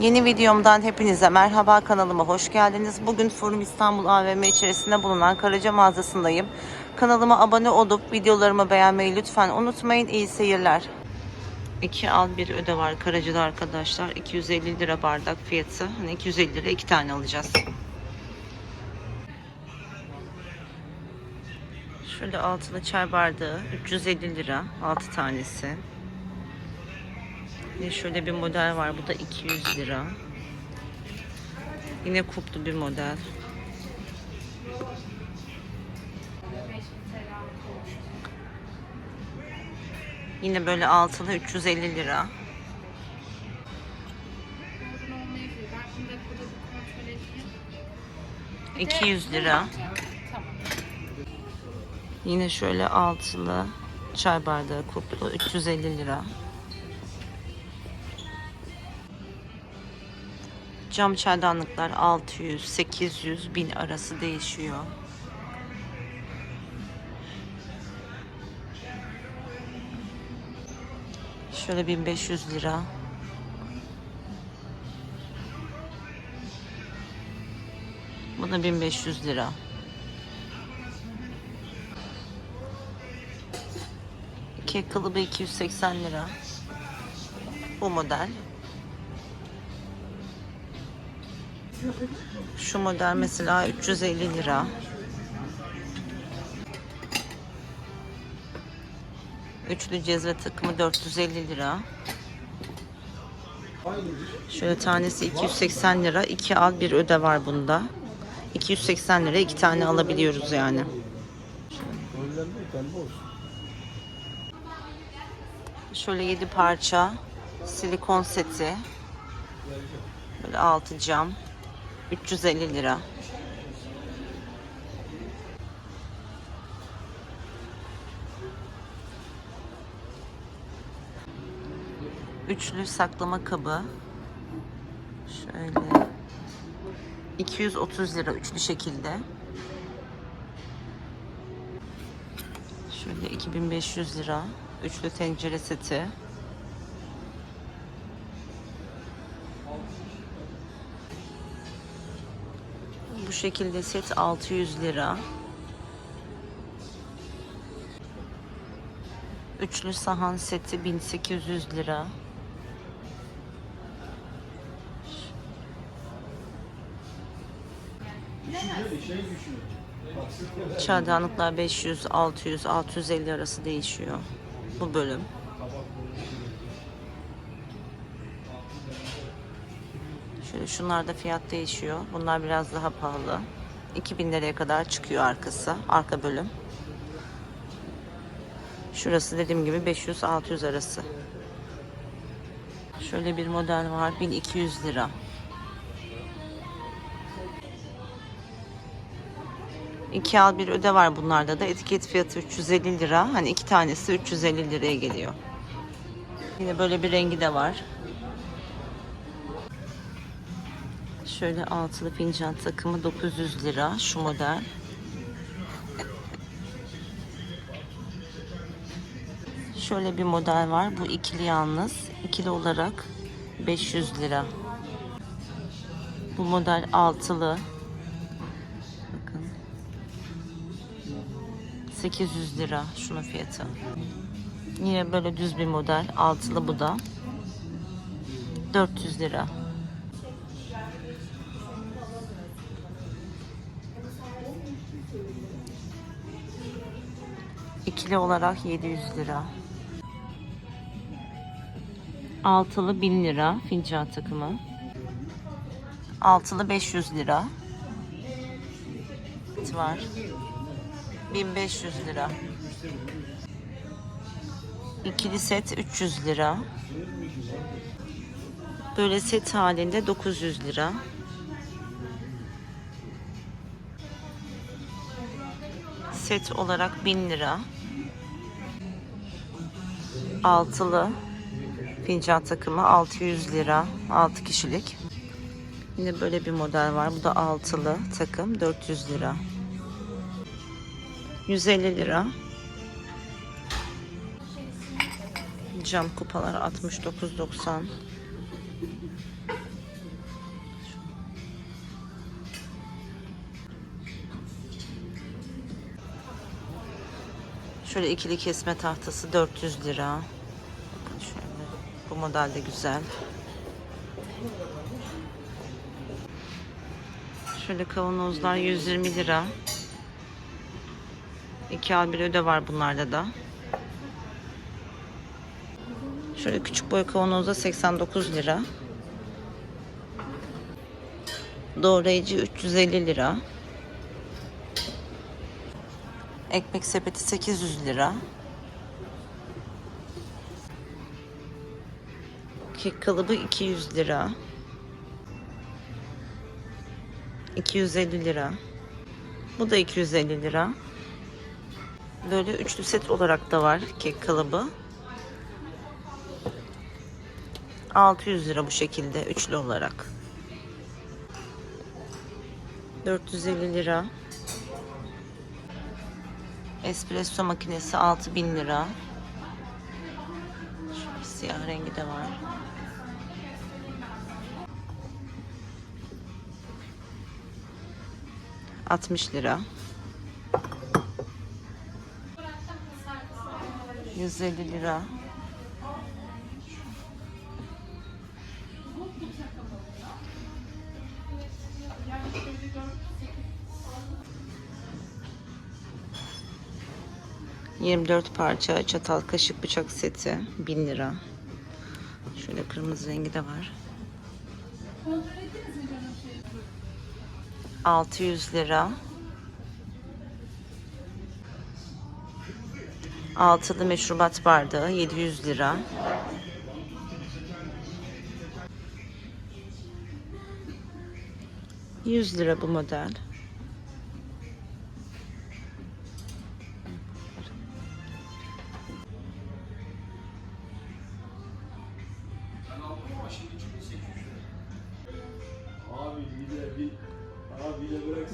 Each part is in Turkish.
Yeni videomdan hepinize merhaba kanalıma hoş geldiniz. Bugün Forum İstanbul AVM içerisinde bulunan Karaca mağazasındayım. Kanalıma abone olup videolarımı beğenmeyi lütfen unutmayın. İyi seyirler. 2 al bir öde var Karaca'da arkadaşlar. 250 lira bardak fiyatı. Hani 250 lira iki tane alacağız. Şöyle altılı çay bardağı 350 lira 6 tanesi. Yine şöyle bir model var. Bu da 200 lira. Yine kuplu bir model. Yine böyle altılı 350 lira. Edeyim. 200 lira. Yine şöyle altılı çay bardağı kuplu 350 lira. Cam çaydanlıklar 600, 800, 1000 arası değişiyor. Şöyle 1500 lira. Bu da 1500 lira. Kek kalıbı 280 lira. Bu model. Şu model mesela 350 lira. Üçlü cezve takımı 450 lira. Şöyle tanesi 280 lira. 2 al bir öde var bunda. 280 lira iki tane alabiliyoruz yani. Şöyle 7 parça silikon seti. Böyle 6 cam. 350 lira. Üçlü saklama kabı. Şöyle 230 lira üçlü şekilde. Şöyle 2500 lira üçlü tencere seti. Şekilde set 600 lira. Üçlü sahan seti 1800 lira. Çaydanlıklar 500, 600, 650 arası değişiyor. Bu bölüm. Şöyle şunlarda fiyat değişiyor. Bunlar biraz daha pahalı. 2000 liraya kadar çıkıyor arkası. Arka bölüm. Şurası dediğim gibi 500-600 arası. Şöyle bir model var. 1200 lira. İki al bir öde var bunlarda da. Etiket fiyatı 350 lira. Hani iki tanesi 350 liraya geliyor. Yine böyle bir rengi de var. Şöyle altılı fincan takımı 900 lira şu model. Şöyle bir model var. Bu ikili yalnız. İkili olarak 500 lira. Bu model altılı. Bakın. 800 lira şunun fiyatı. Yine böyle düz bir model. Altılı bu da. 400 lira. İkili olarak 700 lira. Altılı 1000 lira fincan takımı. Altılı 500 lira. Var. 1500 lira. İkili set 300 lira. Böyle set halinde 900 lira. Set olarak 1000 lira. Altılı fincan takımı 600 lira. 6 kişilik. Yine böyle bir model var. Bu da altılı takım 400 lira. 150 lira. Cam kupalar 69.90. Şöyle ikili kesme tahtası 400 lira. Şöyle. Bu model de güzel. Şöyle kavanozlar 120 lira. 2 al bir öde var bunlarda da. Şöyle küçük boy kavanozda 89 lira. Doğrayıcı 350 lira. Ekmek sepeti 800 lira. Kek kalıbı 200 lira. 250 lira. Bu da 250 lira. Böyle üçlü set olarak da var kek kalıbı. 600 lira bu şekilde üçlü olarak. 450 lira. Espresso makinesi 6000 lira. Şöyle siyah rengi de var. Altmış lira. 150 lira. Yirmi dört parça çatal kaşık bıçak seti 1000 lira. Şöyle kırmızı rengi de var. 600 lira. Altılı meşrubat bardağı 700 lira. Yüz lira bu model.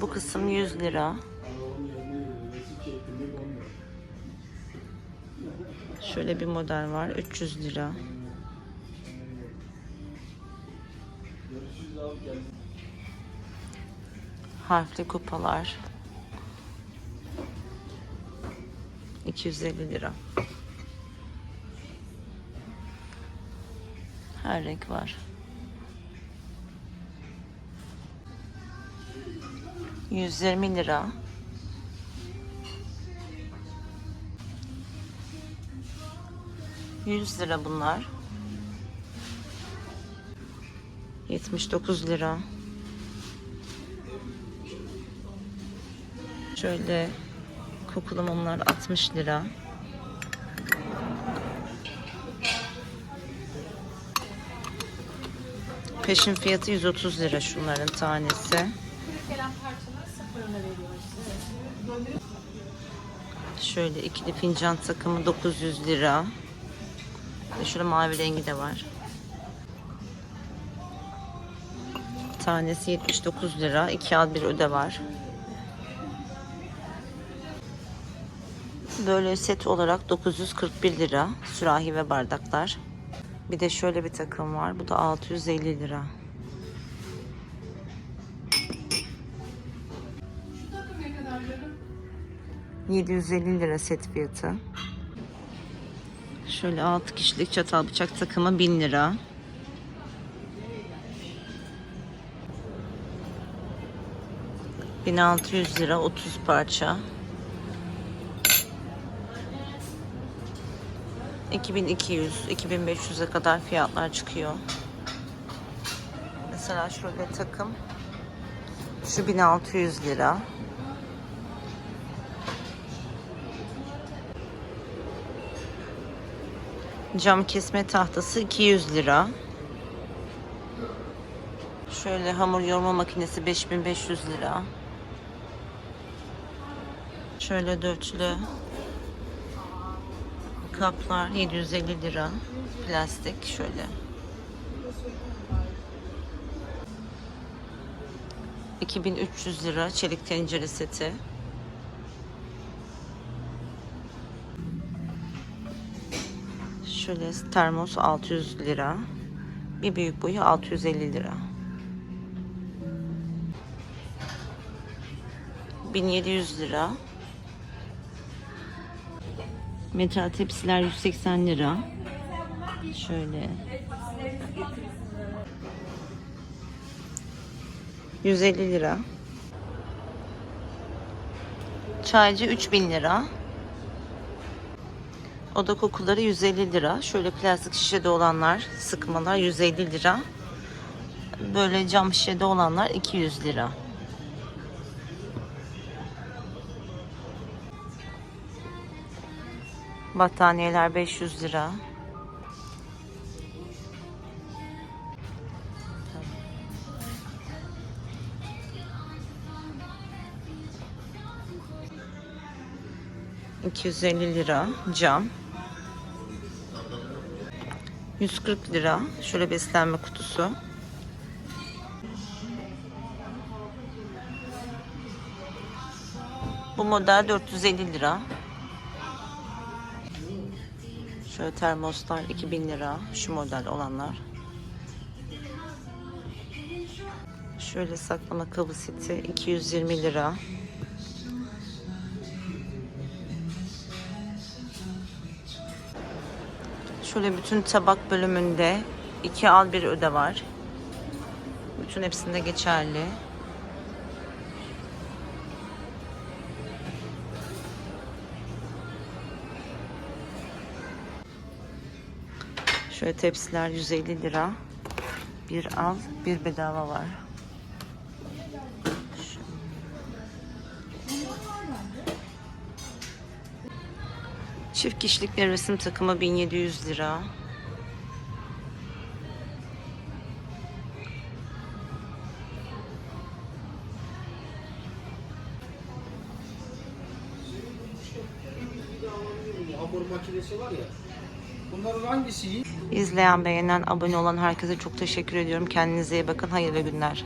Bu kısım 100 lira. Şöyle bir model var 300 lira. Harfli kupalar. 250 lira. Her renk var. 120 lira. Yüz lira bunlar. 79 lira. Şöyle kokulu mumlar 60 lira. Peşin fiyatı 130 lira şunların tanesi. Şöyle ikili fincan takımı 900 lira. Şurada mavi rengi de var. Tanesi 79 lira. 2 al bir öde var. Böyle set olarak 941 lira. Sürahi ve bardaklar. Bir de şöyle bir takım var. Bu da 650 lira. Şu takım ne kadar canım? 750 lira set fiyatı. Şöyle 6 kişilik çatal bıçak takımı 1000 lira. ...1600 lira 30 parça. 2200, 2500'e kadar fiyatlar çıkıyor. Mesela şöyle takım. Şu 1600 lira. Cam kesme tahtası 200 lira. Şöyle hamur yoğurma makinesi 5500 lira. Şöyle dörtlü kaplar 750 lira. Plastik şöyle. ...2300 lira çelik tencere seti. Şöyle termos 600 lira. Bir büyük boyu 650 lira. 1700 lira. Metal tepsiler 180 lira. Şöyle. 150 lira. Çaycı 3000 lira. Oda kokuları 150 lira. Şöyle plastik şişede olanlar, sıkmalar 150 lira. Böyle cam şişede olanlar 200 lira. Battaniyeler 500 lira. ...250 lira cam. 140 lira. Şöyle beslenme kutusu. Bu model 450 lira. Şöyle termoslar 2000 lira. Şu model olanlar. Şöyle saklama kabı seti 220 lira. Şöyle bütün tabak bölümünde iki al bir öde var. Bütün hepsinde geçerli. Şöyle tepsiler 150 lira. Bir al, bir bedava var. Çift kişilik bir resim takımı 1700 lira. Hamur makinesi var ya. Bunların hangisi iyi? İzleyen, beğenen, abone olan herkese çok teşekkür ediyorum. Kendinize iyi bakın. Hayırlı günler.